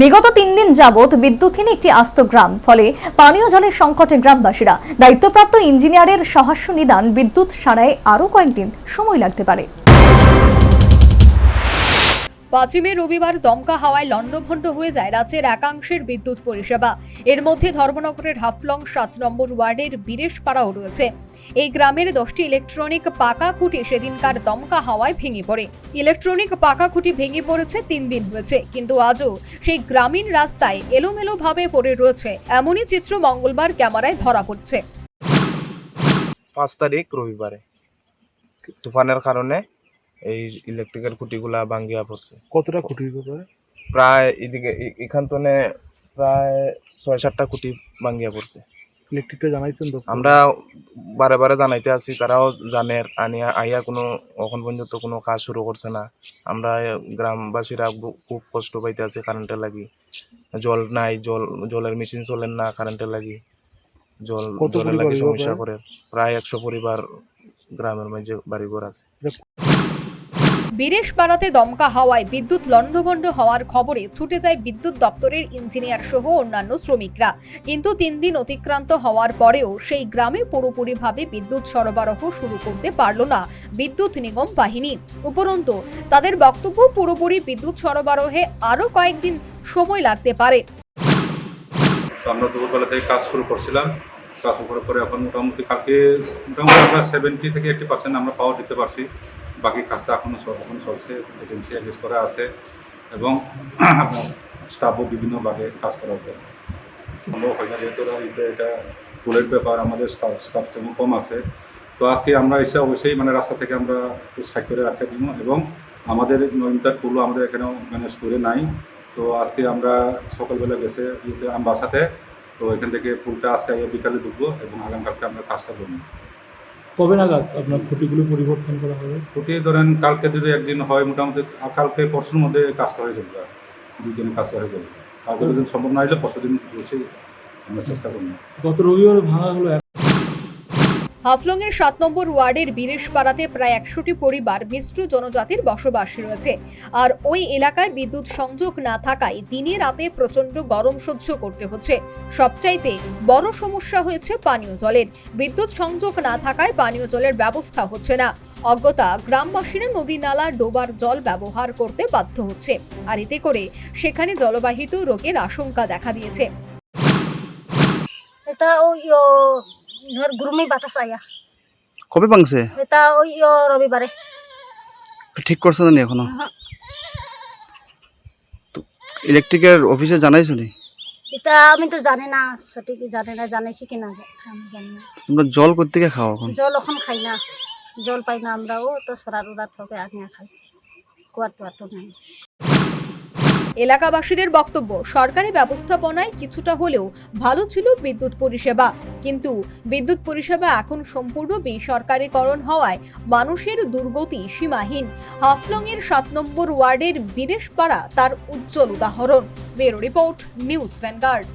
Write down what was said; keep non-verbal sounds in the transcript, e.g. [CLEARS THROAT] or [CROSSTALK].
বিগত তিন দিন যাবৎ বিদ্যুৎহীন একটি আস্ত গ্রাম, ফলে পানীয় জলের সংকটে গ্রামবাসীরা দায়িত্বপ্রাপ্ত ইঞ্জিনিয়ারের সহাস্য নিদান বিদ্যুৎ সারায় আরও কয়েকদিন সময় লাগতে পারে। পাঁচই মে রবিবার দমকা হাওয়ায় লণ্ডভণ্ড হয়ে যায় রাজ্যের একাংশের বিদ্যুৎ পরিষেবা। এর মধ্যে ধর্মনগরের হাফলং সাত নম্বর ওয়ার্ডের বীরেশপাড়াও রয়েছে। এই গ্রামের দশটি ইলেকট্রনিক পাকা খুঁটি সেদিনকার দমকা হাওয়ায় ভেঙে পড়ে। ইলেকট্রনিক পাকা খুঁটি ভেঙে পড়েছে তিন দিন হয়েছে, কিন্তু আজও সেই গ্রামীণ রাস্তায় এলোমেলো ভাবে পড়ে রয়েছে। এমনই চিত্র মঙ্গলবার ক্যামেরায় ধরা পড়ছে। পাঁচ তারিখ রবিবারে। তুফানের কারণে এই ইলেকট্রিকের খুঁটিগুলা ভাঙ্গিয়া পড়ছে। কতটা খুঁটি প্রায় এদিকে এখান তো প্রায় ছয় সাতটা খুঁটি ভাঙ্গিয়া পড়ছে। ইলেকট্রিকটা জানাইছেন তো? আমরা বারে বারে জানাইতে আছি তারাও জানে আনিয়া আইয়া কোনো এখন পর্যন্ত কোনো কাজ শুরু করছে না। আমরা গ্রামবাসীরা খুব কষ্ট পাইতে আছি কারেন্টের লাগি। জল নাই জল জলের মেশিন চলেন না কারেন্টের লাগি। জল জলের লাগি সমস্যা? করে। প্রায় একশো পরিবার গ্রামের মাঝে বাড়িঘর আছে। বীরেশপাড়াতে দমকা হাওয়ায় বিদ্যুৎ লণ্ডভণ্ড হওয়ার খবরে ছুটে যায় বিদ্যুৎ দপ্তরের ইঞ্জিনিয়ার সহ অন্যান্য শ্রমিকরা। কিন্তু তিন দিন অতিক্রান্ত হওয়ার পরেও সেই গ্রামে পুরোপুরিভাবে বিদ্যুৎ সরবরাহ শুরু করতে পারল না বিদ্যুৎ নিগম বাহিনী। উপরন্তু, তাদের বক্তব্য পুরোপুরি বিদ্যুৎ সরবরাহে আরও কয়েকদিন সময় লাগতে পারে। আমরা দুপুরবেলা থেকে কাজ শুরু করছিলাম। কাজ পরে এখন মোটামুটি কালকে মোটামুটি আমরা সেভেন্টি থেকে এইটি পার্সেন্ট আমরা পাওয়ার দিতে পারছি। বাকি কাজটা এখনও এখন চলছে এজেন্সি এগেজ করা আছে এবং [CLEARS THROAT] স্টাফও বিভিন্ন ভাগে কাজ করা হচ্ছে। সম্ভব হয় না যেহেতু এটা- ফুলের ব্যাপার, আমাদের স্টাফ স্টাফ তেমন কম আছে। তো আজকে আমরা এসে অবশ্যই মানে রাস্তা থেকে আমরা সাইড করে রাখতে দিব এবং আমাদের নয়নতার পুলও আমাদের এখানেও মানে স্টোরে নাই। তো আজকে আমরা সকালবেলা গেছে বাসাতে, তো এখান থেকে ফুলটা আজকে বিকালে ঢুকবো এবং আগামীকালকে আমরা কাজটা করব। কবে নাগাদ আপনার খুঁটিগুলো পরিবর্তন করা হবে? খুঁটি ধরেন কালকে যদি একদিন হয় মোটামুটি কালকে পরশুর মধ্যে কাজটা হয়ে যাবে দুই দিনে কাজটা হয়ে যাবে। কালকে যদি সম্ভব না হলে পরশু দিন বসে আমরা চেষ্টা করব। গত রবিবার ভাঙা হলো হাফলংয়ের সাত নম্বর ওয়ার্ডের বীরেশপাড়াতে প্রায় একশোটি পরিবার মিশ্র জনজাতির বসবাস রয়েছে। আর ওই এলাকায় বিদ্যুৎ সংযোগ না থাকায় দিনে রাতে প্রচণ্ড গরম সহ্য করতে হচ্ছে। সবচাইতে বড় সমস্যা হয়েছে পানীয় জলের। বিদ্যুৎ সংযোগ না থাকায় পানীয় জলের ব্যবস্থা হচ্ছে না। অজ্ঞতা, গ্রামবাসীরা নদী নালা, ডোবার জল ব্যবহার করতে বাধ্য হচ্ছে। আর এতে করে সেখানে জলবাহিত রোগের আশঙ্কা দেখা দিয়েছে। ধর গুরুমি বাতাস আয়া কবে ভাঙছে? এটা ওই রবিবারে ঠিক করছে না এখনও। ইলেকট্রিকের অফিসে জানাইছো নি? এটা আমি তো জানি না সঠিক জানি না জানাইছি কি না আমি জানি না। তোমরা জল কোথেকে খাও এখন? জল এখন খাই না। জল পাই না আমরাও তো সরার উড়ার থেকে আনিয়া খাই। কুয়ার টুয়ার তো নাই। এলাকাবাসীদের বক্তব্য। সরকারি ব্যবস্থাপনায় কিছুটা হলেও ভালো ছিল বিদ্যুৎ পরিষেবা। কিন্তু বিদ্যুৎ পরিষেবা এখন সম্পূর্ণ বেসরকারীকরণ হওয়ায় মানুষের দুর্গতি সীমাহীন। হাফলংয়ের সাত নম্বর ওয়ার্ডের বিদেশপাড়া তার উজ্জ্বল উদাহরণ। বেরো রিপোর্ট, নিউজ ভ্যানগার্ড।